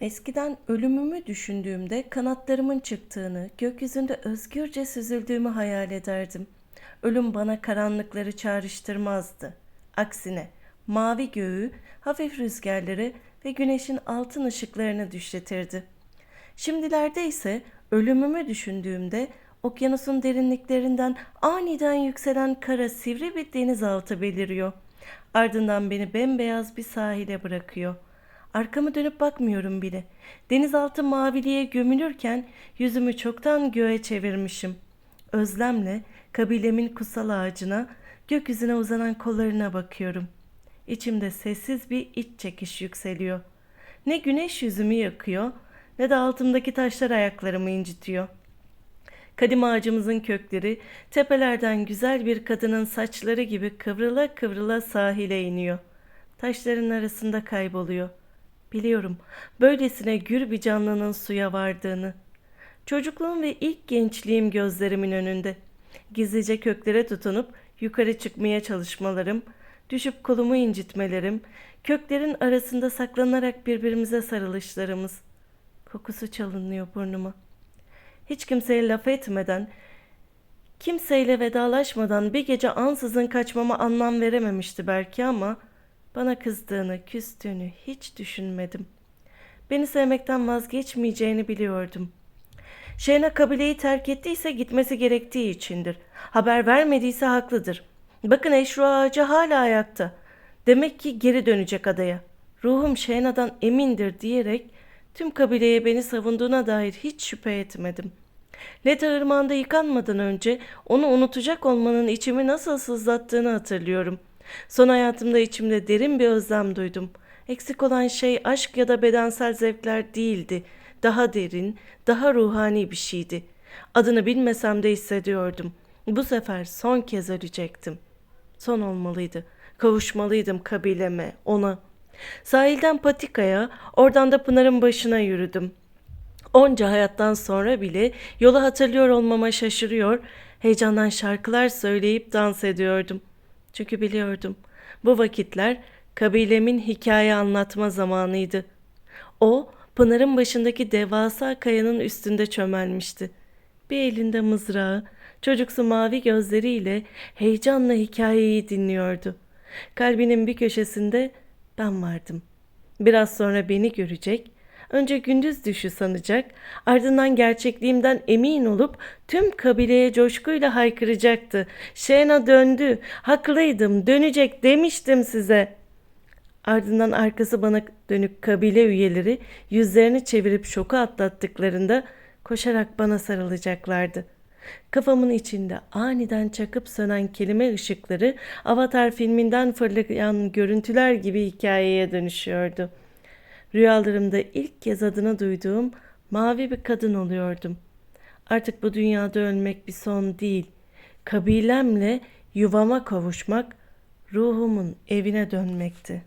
Eskiden ölümümü düşündüğümde kanatlarımın çıktığını, gökyüzünde özgürce süzüldüğümü hayal ederdim. Ölüm bana karanlıkları çağrıştırmazdı. Aksine mavi göğü, hafif rüzgarları ve güneşin altın ışıklarını düşletirdi. Şimdilerde ise ölümümü düşündüğümde okyanusun derinliklerinden aniden yükselen kara sivri bir denizaltı beliriyor. Ardından beni bembeyaz bir sahile bırakıyor. Arkamı dönüp bakmıyorum bile. Denizaltı maviliğe gömülürken yüzümü çoktan göğe çevirmişim. Özlemle kabilemin kutsal ağacına, gökyüzüne uzanan kollarına bakıyorum. İçimde sessiz bir iç çekiş yükseliyor. Ne güneş yüzümü yakıyor ne de altımdaki taşlar ayaklarımı incitiyor. Kadim ağacımızın kökleri tepelerden güzel bir kadının saçları gibi kıvrıla kıvrıla sahile iniyor. Taşların arasında kayboluyor. Biliyorum böylesine gür bir canlının suya vardığını. Çocukluğum ve ilk gençliğim gözlerimin önünde. Gizlice köklere tutunup yukarı çıkmaya çalışmalarım, düşüp kolumu incitmelerim, köklerin arasında saklanarak birbirimize sarılışlarımız. Kokusu çalınıyor burnuma. Hiç kimseye laf etmeden, kimseyle vedalaşmadan bir gece ansızın kaçmama anlam verememişti belki ama bana kızdığını, küstüğünü hiç düşünmedim. Beni sevmekten vazgeçmeyeceğini biliyordum. Şeyna kabileyi terk ettiyse gitmesi gerektiği içindir. Haber vermediyse haklıdır. Bakın eşru ağacı hala ayakta. Demek ki geri dönecek adaya. Ruhum Şeyna'dan emindir diyerek tüm kabileye beni savunduğuna dair hiç şüphe etmedim. Leta ırmağında yıkanmadan önce onu unutacak olmanın içimi nasıl sızlattığını hatırlıyorum. Son hayatımda içimde derin bir özlem duydum. Eksik olan şey aşk ya da bedensel zevkler değildi. Daha derin, daha ruhani bir şeydi. Adını bilmesem de hissediyordum. Bu sefer son kez ölecektim. Son olmalıydı. Kavuşmalıydım kabileme, ona. Sahilden patikaya, oradan da Pınar'ın başına yürüdüm. Onca hayattan sonra bile yolu hatırlıyor olmama şaşırıyor, heyecandan şarkılar söyleyip dans ediyordum. Çünkü biliyordum bu vakitler kabilemin hikaye anlatma zamanıydı. O Pınar'ın başındaki devasa kayanın üstünde çömelmişti. Bir elinde mızrağı, çocuksu mavi gözleriyle heyecanla hikayeyi dinliyordu. Kalbinin bir köşesinde ben vardım. Biraz sonra beni görecek, önce gündüz düşü sanacak, ardından gerçekliğimden emin olup tüm kabileye coşkuyla haykıracaktı. Şena döndü, haklıydım, dönecek demiştim size. Ardından arkası bana dönük kabile üyeleri yüzlerini çevirip şoku atlattıklarında koşarak bana sarılacaklardı. Kafamın içinde aniden çakıp sönen kelime ışıkları Avatar filminden fırlayan görüntüler gibi hikayeye dönüşüyordu. Rüyalarımda ilk kez adını duyduğum mavi bir kadın oluyordum. Artık bu dünyada ölmek bir son değil. Kabilemle yuvama kavuşmak, ruhumun evine dönmekti.